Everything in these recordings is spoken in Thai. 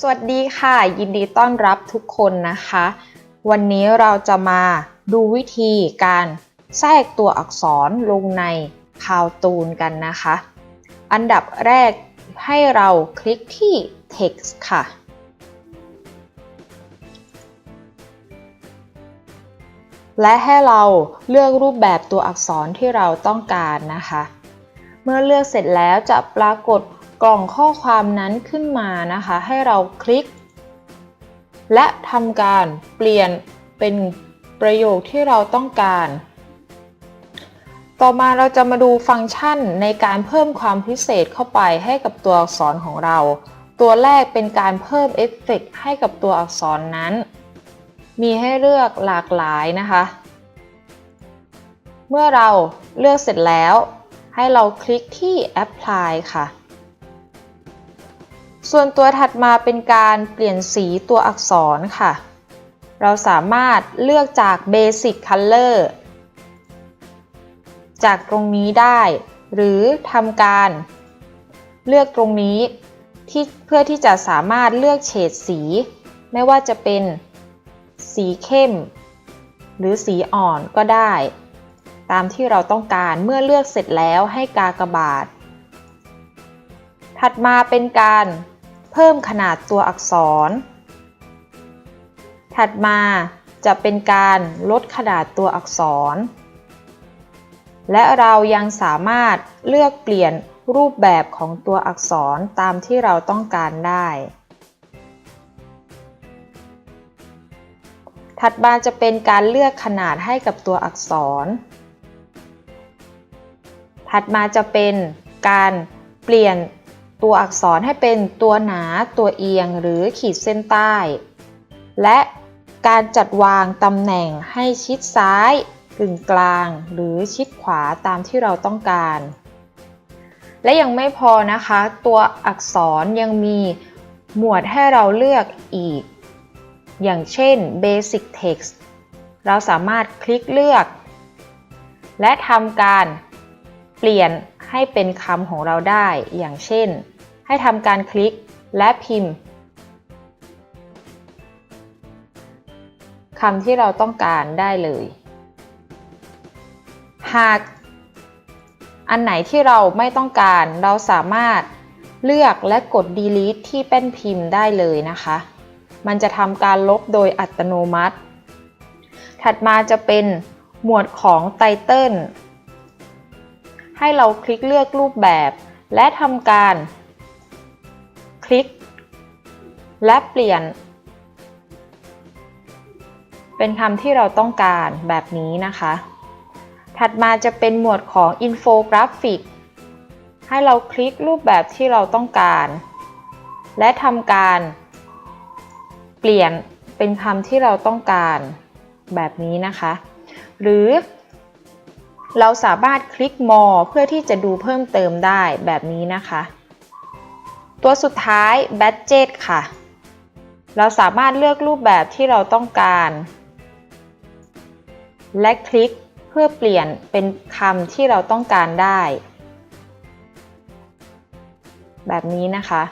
สวัสดีค่ะ ยินดีต้อนรับทุกคนนะคะ วันนี้เราจะมาดูวิธีการแทรกตัวอักษรลงในคาวตูนกันนะคะ อันดับแรกให้เราคลิกที่ text ค่ะ และให้เราเลือกรูปแบบตัวอักษรที่เราต้องการนะคะ เมื่อเลือกเสร็จแล้วจะปรากฏ กล่องข้อความนั้นขึ้นมานะคะ ให้เราคลิก และทำการเปลี่ยนเป็นประโยคที่เราต้องการ ต่อมาเราจะมาดูฟังก์ชันในการเพิ่มความพิเศษเข้าไปให้กับตัวอักษรของเรา ตัวแรกเป็นการเพิ่มเอฟเฟกต์ให้กับตัวอักษรนั้น มีให้เลือกหลากหลายนะคะ เมื่อเราเลือกเสร็จแล้ว ให้เราคลิกที่ apply ค่ะ ส่วนตัวถัดมาเป็นการเปลี่ยนสีตัวอักษรค่ะ เราสามารถเลือกจาก basic color จากตรงนี้ได้ หรือทำการเลือกตรงนี้ที่เพื่อที่จะสามารถเลือกเฉดสี ไม่ว่าจะเป็นสีเข้ม หรือสีอ่อนก็ได้ ตามที่เราต้องการเมื่อเลือกเสร็จแล้วให้กากบาทถัดมาเป็นการ เพิ่มขนาดตัวอักษร ถัดมาจะเป็นการลดขนาดตัวอักษร และเรายังสามารถเลือกเปลี่ยนรูปแบบของตัวอักษรตามที่เราต้องการได้ ถัดมาจะเป็นการเลือกขนาดให้กับตัวอักษร ถัดมาจะเป็นการเปลี่ยน ตัวอักษรให้เป็นตัวหนาตัวเอียงหรือขีดเส้นใต้ และการจัดวางตำแหน่งให้ชิดซ้ายกึ่งกลางหรือชิดขวาตามที่เราต้องการ และยังไม่พอนะคะ ตัวอักษรยังมีหมวดให้เราเลือกอีก อย่างเช่น Basic Text เราสามารถคลิกเลือก และทำการเปลี่ยน ให้เป็นคำของเราได้ อย่างเช่น ให้ทำการคลิกและพิมพ์คำที่เราต้องการได้เลย หาก อันไหนที่เราไม่ต้องการเราสามารถเลือกและกด delete ที่แป้นพิมพ์ได้เลยนะคะ มันจะทำการลบโดยอัตโนมัติ ถัดมาจะเป็นหมวดของไตเติล ให้เราคลิกเลือกรูปแบบ และทำการ คลิก และเปลี่ยน เป็นคำที่เราต้องการแบบนี้นะคะ ถัดมาจะเป็นหมวดของอินโฟกราฟิก ให้เราคลิกรูปแบบที่เราต้องการ และทำการ เปลี่ยนเป็นคำที่เราต้องการแบบนี้นะคะ หรือ เราสามารถคลิก more เพื่อที่จะดูเพิ่มเติมได้แบบนี้นะคะ ตัวสุดท้าย budget ค่ะ เราสามารถเลือกรูปแบบที่เราต้องการ และคลิกเพื่อเปลี่ยนเป็นคำที่เราต้องการได้ แบบนี้นะคะ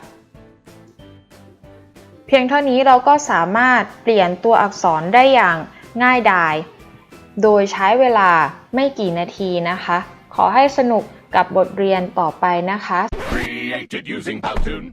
เพียงเท่านี้เราก็สามารถเปลี่ยนตัวอักษรได้อย่างง่ายดาย โดยใช้เวลาไม่กี่นาทีนะคะ ขอให้สนุกกับบทเรียนต่อไปนะคะ Created using Powtoon.